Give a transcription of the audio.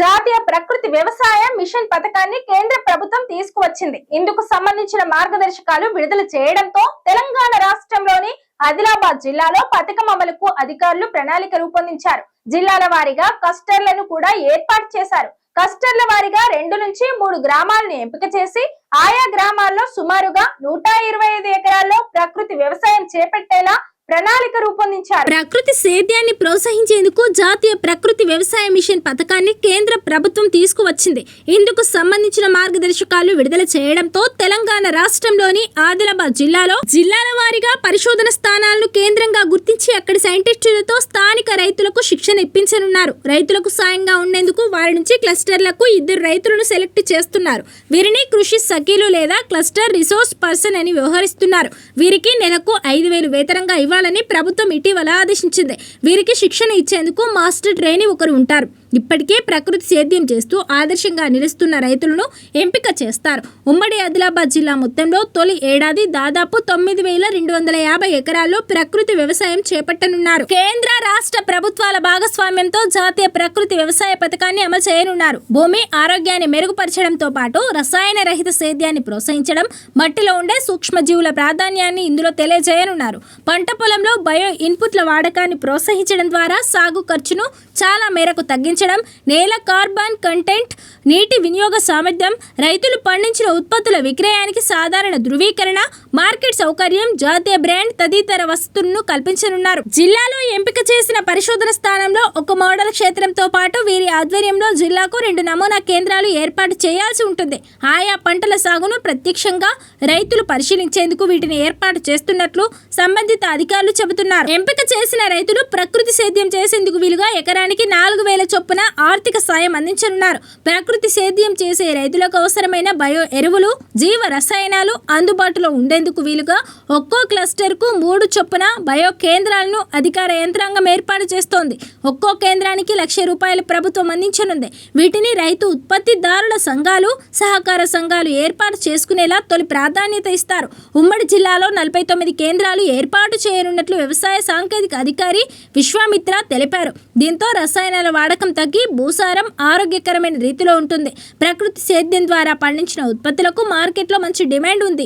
జాతీయ ప్రకృతి వ్యవసాయ మిషన్ పథకాన్ని కేంద్ర ప్రభుత్వం తీసుకువచ్చింది. ఇందుకు సంబంధించిన మార్గదర్శకాలు విడుదల చేయడంతో తెలంగాణ రాష్ట్రంలోని ఆదిలాబాద్ జిల్లాలో పథకం అమలుకు అధికారులు ప్రణాళిక రూపొందించారు. జిల్లాల వారీగా కస్టర్లను కూడా ఏర్పాటు చేశారు. కస్టర్ల వారీగా రెండు నుంచి మూడు గ్రామాలను ఎంపిక చేసి ఆయా గ్రామాల్లో సుమారుగా నూట ఇరవై ఐదు ఎకరాల్లో ప్రకృతి వ్యవసాయం చేపట్టేలా ప్రణాళిక రూపొందించారు. ప్రకృతి సేద్యాన్ని ప్రోత్సహించేందుకు జాతీయ ప్రకృతి వ్యవసాయ మిషన్ పథకాన్ని కేంద్ర ప్రభుత్వం తీసుకువచ్చింది. ఇందుకు సంబంధించిన మార్గదర్శకాలు విడుదల చేయడంతో తెలంగాణ రాష్ట్రంలోని ఆదిలాబాద్ జిల్లాలో జిల్లాల వారీగా పరిశోధన స్థానాలను కేంద్రంగా గుర్తించి అక్కడి సైంటిస్టులతో స్థానిక రైతులకు శిక్షణ ఇప్పించనున్నారు. రైతులకు సాయంగా ఉండేందుకు వారి నుంచి క్లస్టర్లకు ఇద్దరు రైతులను సెలెక్ట్ చేస్తున్నారు. వీరిని కృషి సఖీలు లేదా క్లస్టర్ రిసోర్స్ పర్సన్ అని వ్యవహరిస్తున్నారు. వీరికి నెలకు ఐదు వేలు వేతనంగా ఇవ్వాలి ఇవ్వాలని ప్రభుత్వం ఇటీవల ఆదేశించింది. వీరికి శిక్షణ ఇచ్చేందుకు మాస్టర్ ట్రైనీ ఒకరు ఉంటారు. ఇప్పటికే ప్రకృతి సేద్యం చేస్తూ ఆదర్శంగా నిలుస్తున్న రైతులను ఎంపిక చేస్తారు. ఉమ్మడి ఆదిలాబాద్ జిల్లా మొత్తంలో తొలి ఏడాది దాదాపు తొమ్మిది వేల రెండు వందల యాభై ఎకరాల్లో ప్రకృతి వ్యవసాయం చేపట్టనున్నారు. కేంద్ర రాష్ట్ర ప్రభుత్వాల భాగస్వామ్యంతో జాతీయ ప్రకృతి వ్యవసాయ పథకాన్ని అమలు చేయనున్నారు. భూమి ఆరోగ్యాన్ని మెరుగుపరచడంతో పాటు రసాయన రహిత సేద్యాన్ని ప్రోత్సహించడం మట్టిలో ఉండే సూక్ష్మజీవుల ప్రాధాన్యాన్ని ఇందులో తెలియజేయనున్నారు. పంట పొలంలో బయో ఇన్పుట్ల వాడకాన్ని ప్రోత్సహించడం ద్వారా సాగు ఖర్చును చాలా మేరకు తగ్గించ పెంచడం నేల కార్బన్ కంటెంట్ నీటి వినియోగ సామర్థ్యం రైతులు పండించిన ఉత్పత్తుల విక్రయానికి సాధారణ ధృవీకరణ మార్కెట్ సౌకర్యం జాతీయ బ్రాండ్ తదితర వసతులను కల్పించనున్నారు. జిల్లాలో ఎంపిక చేసిన పరిశోధన స్థానంలో ఒక మోడల్ క్షేత్రంతో పాటు వీరి ఆధ్వర్యంలో జిల్లాకు రెండు నమూనా కేంద్రాలు ఏర్పాటు చేయాల్సి ఉంటుంది. ఆయా పంటల సాగును ప్రత్యక్షంగా రైతులు పరిశీలించేందుకు వీటిని ఏర్పాటు చేస్తున్నట్లు సంబంధిత అధికారులు చెబుతున్నారు. ఎంపిక చేసిన రైతులు ప్రకృతి సేద్యం చేసేందుకు వీలుగా ఎకరానికి నాలుగు వేల చొప్పున చొప్పున ఆర్థిక సాయం అందించనున్నారు. ప్రకృతి సేద్యం చేసే రైతులకు అవసరమైన బయో ఎరువులు జీవ రసాయనాలు అందుబాటులో ఉండేందుకు వీలుగా ఒక్కో క్లస్టర్కు మూడు చొప్పున బయో కేంద్రాలను అధికార యంత్రాంగం ఏర్పాటు చేస్తోంది. ఒక్కో కేంద్రానికి లక్ష రూపాయలు ప్రభుత్వం అందించనుంది. వీటిని రైతు ఉత్పత్తిదారుల సంఘాలు సహకార సంఘాలు ఏర్పాటు చేసుకునేలా తొలి ప్రాధాన్యత ఇస్తారు. ఉమ్మడి జిల్లాలో నలభై తొమ్మిది కేంద్రాలు ఏర్పాటు చేయనున్నట్లు వ్యవసాయ సాంకేతిక అధికారి విశ్వామిత్ర తెలిపారు. దీంతో రసాయనాల వాడకం తగ్గి భూసారం ఆరోగ్యకరమైన రీతిలో ఉంటుంది. ప్రకృతి సేద్యం ద్వారా పండించిన ఉత్పత్తులకు మార్కెట్లో మంచి డిమాండ్ ఉంది.